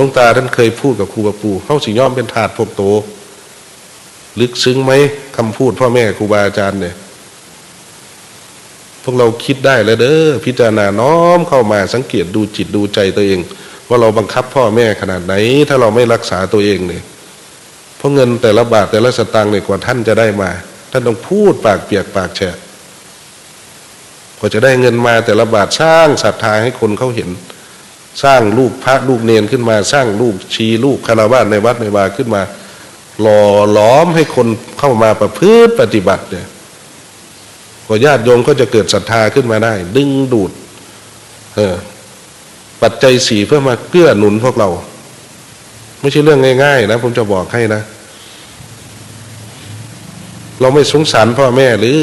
ลวงตาท่านเคยพูดกับครูบาปูเข้าสิย่อมเป็นถาดพวกโต ลึกซึ้งไหมคำพูดพ่อแม่ครูบาอาจารย์เนี่ย พวกเราคิดได้แล้วเด้อพิจารณาน้อมเข้ามาสังเกตดูจิตดูใจตัวเอง ว่าเราบังคับพ่อแม่ขนาดไหน ถ้าเราไม่รักษาตัวเองเนี่ยเพราะเงินแต่ละบาทแต่ละสตางค์เนี่ยกว่าท่านจะได้มา ท่านต้องพูดปากเปียกปากแฉะกว่าจะได้เงินมาแต่ละบาทสร้างศรัทธาให้คนเขาเห็น สร้างลูกพระลูกเนนขึ้นมา สร้างลูกชีลูกคารวะในวัดในวาขึ้นมาหล่อหลอมให้คนเข้ามาประพฤติปฏิบัติเนี่ยกว่าญาติโยมก็จะเกิดศรัทธาขึ้นมาได้ ดึงดูด เออ ปัจจัยสี่เพื่อมาเกื้อหนุนพวกเรา ไม่ใช่เรื่องง่ายๆ นะ ผมจะบอกให้นะ เราไม่สงสารพ่อแม่หรือ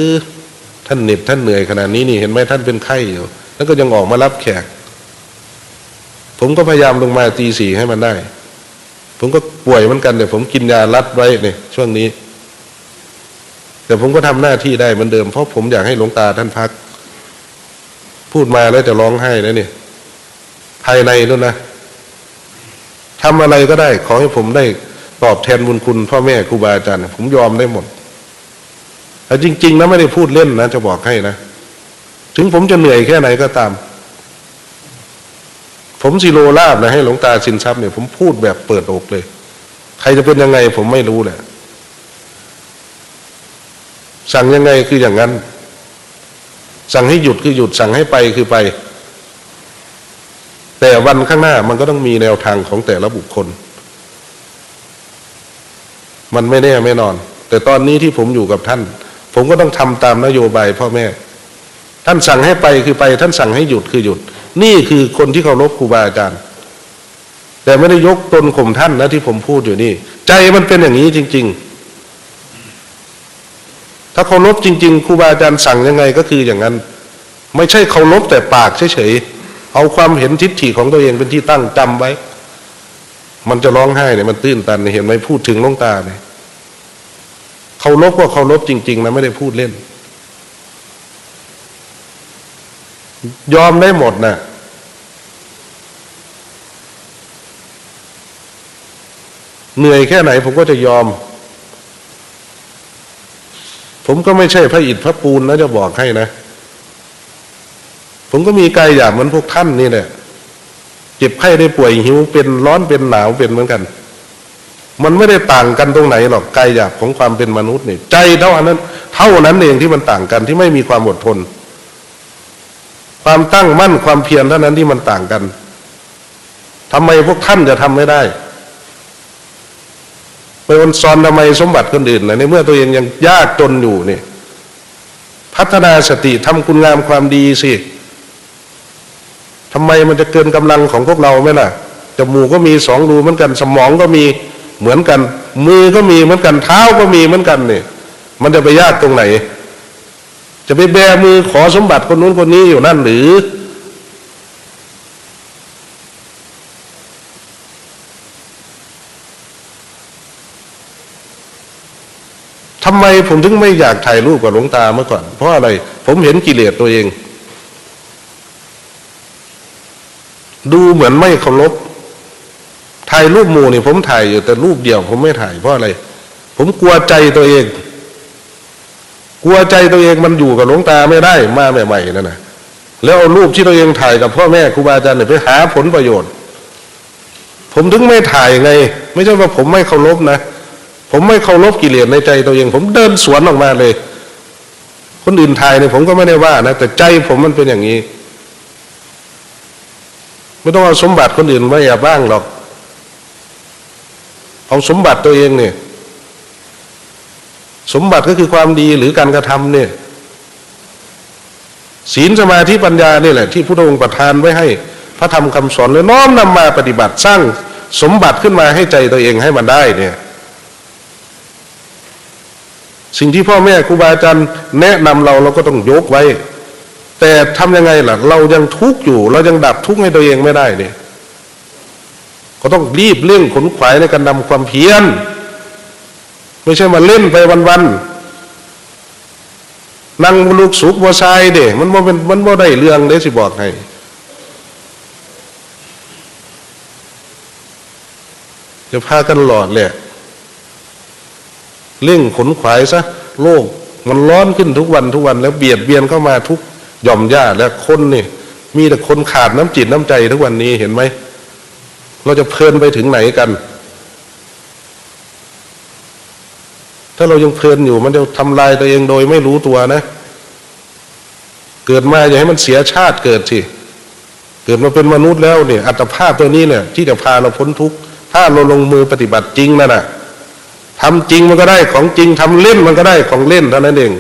ท่านเหน็ดท่านเหนื่อยขนาดนี้นี่เห็นไหมท่านเป็นไข้อยู่แล้วก็ยังออกมารับแขก ผมก็พยายามลงมาตีสี่ให้มันได้ ผมก็ป่วยเหมือนกันแต่ผมกินยารัดไว้เนี่ยช่วงนี้ แต่ผมก็ทำหน้าที่ได้เหมือนเดิม เพราะผมอยากให้หลวงตาท่านพัก พูดมาแล้วจะร้องไห้แล้วเนี่ย ภายในนู่นนะทำอะไรก็ได้ ขอให้ผมได้ตอบแทนบุญคุณพ่อแม่ครูบาอาจารย์ผมยอมได้หมดแต่จริง ๆ นะไม่ได้พูดเล่นนะ จะบอกให้นะ ถึงผมจะเหนื่อยแค่ไหนก็ตาม ผมสิโลลาบนะให้หลวงตาสินทรัพย์เนี่ยผมพูดแบบเปิดอกเลย ใครจะเป็นยังไง ผมไม่รู้แหละ สั่งยังไงคืออย่างนั้น สั่งให้หยุดคือหยุด สั่งให้ไปคือไป แต่วันข้างหน้ามันก็ต้องมีแนวทางของแต่ละบุคคล มันไม่แน่ไม่นอน แต่ตอนนี้ที่ผมอยู่กับท่าน ผมก็ต้องทำตามนโยบายพ่อแม่ ท่านสั่งให้ไปคือไป ท่านสั่งให้หยุดคือหยุด นี่คือคนที่เคารพครูบาอาจารย์ แต่ไม่ได้ยกตนข่มท่านนะที่ผมพูดอยู่นี่ ใจมันเป็นอย่างนี้จริง ๆ ถ้าเคารพจริง ๆครูบาอาจารย์สั่งยังไงก็คืออย่างนั้น ไม่ใช่เคารพแต่ปากเฉยๆเอาความเห็นทิฏฐิของตัวเองเป็นที่ตั้งจำไว้ มันจะร้องไห้เนี่ยมันตื้นตันเห็นไหมพูดถึงลงตาเนี่ยเคารพก็เคารพจริง ๆนะไม่ได้พูดเล่น ยอมได้หมดนะเหนื่อยแค่ไหนผมก็จะยอม ผมก็ไม่ใช่พระอิฐพระปูนนะจะบอกให้นะ ผมก็มีกายหยาบเหมือนพวกท่านนี่แหละเจ็บไข้ได้ป่วยหิวเป็นร้อนเป็นหนาวเป็นเหมือนกัน มันไม่ได้ต่างกันตรงไหนหรอกกายหยาบของความเป็นมนุษย์นี่ใจเท่านั้น เท่านั้นเองที่มันต่างกันที่ไม่มีความอดทน ความตั้งมั่นความเพียรเท่านั้นที่มันต่างกันทำไมพวกท่านจะทำไม่ได้ไปอนซอนทำไมสมบัติคนอื่นนะในเมื่อตัวเองยังยากจนอยู่เนี่ยพัฒนาสติทำคุณงามความดีสิทำไมมันจะเกินกำลังของพวกเราไหมล่ะจมูกก็มีสองรูเหมือนกัน สมองก็มีเหมือนกัน มือก็มีเหมือนกันเท้าก็มีเหมือนกันเนี่ยมันจะไปยากตรงไหน จะไปแบมือขอสมบัติคนนู้นคนนี้อยู่นั่นหรือ ทำไมผมถึงไม่อยากถ่ายรูปกับหลวงตาเมื่อก่อน เพราะอะไร ผมเห็นกิเลสตัวเอง ดูเหมือนไม่เคารพถ่ายรูปหมู่นี่ผมถ่ายอยู่แต่รูปเดียว ผมไม่ถ่ายเพราะอะไร ผมกลัวใจตัวเอง กลัวใจตัวเองมันอยู่กับหลวงตาไม่ได้มาใหม่ๆนั่นนะแล้วเอารูปที่ตัวเองถ่ายกับพ่อแม่ครูบาอาจารย์ไปหาผลประโยชน์ ผมถึงไม่ถ่ายไง ไม่ใช่ว่าผมไม่เคารพนะ ผมไม่เคารพกิเลสในใจตัวเอง ผมเดินสวนออกมาเลย คนอื่นถ่ายเนี่ยผมก็ไม่ได้ว่านะแต่ใจผมมันเป็นอย่างนี้ ไม่ต้องเอาสมบัติคนอื่นมาแอบบ้างหรอก เอาสมบัติตัวเองเนี่ย สมบัติก็คือความดีหรือการกระทำเนี่ยศีลสมาธิปัญญานี่แหละที่พระองค์ประทานไว้ให้ พระธรรมคำสอนเลยน้อมนำมาปฏิบัติสร้างสมบัติขึ้นมาให้ใจตัวเองให้มันได้เนี่ยสิ่งที่พ่อแม่ครูบาอาจารย์แนะนำเราเราก็ต้องยกไว้ แต่ทำยังไงล่ะ เรายังทุกข์อยู่ เรายังดับทุกข์ให้ตัวเองไม่ได้เนี่ยก็ต้องรีบเร่งขนขวายในการนำความเพียร ไม่ใช่มาเล่นไปวันๆนั่งลูกสุกบัวชายเด้มันบ่เป็นมันบ่ได้เรื่องเด้สิบอกให้จะพากันหลอดแหละเร่งขนขวายซะโลกมันร้อนขึ้นทุกวันทุกวัน แล้วเบียดเบียนเข้ามาทุกหย่อมย่าและคนนี่มีแต่คนขาดน้ำจิตน้ำใจทุกวันนี้เห็นไหม เราจะเพลินไปถึงไหนกัน ถ้าเรายังเพลินอยู่ มันจะทำลายตัวเองโดยไม่รู้ตัวนะ เกิดมาอย่าให้มันเสียชาติเกิดสิเกิดมาเป็นมนุษย์แล้วเนี่ย อัตภาพตัวนี้เนี่ย ที่จะพาเราพ้นทุกข์ถ้าเราลงมือปฏิบัติจริงนั่นน่ะทำจริงมันก็ได้ของจริงทำเล่นมันก็ได้ของเล่นเท่านั้นเอง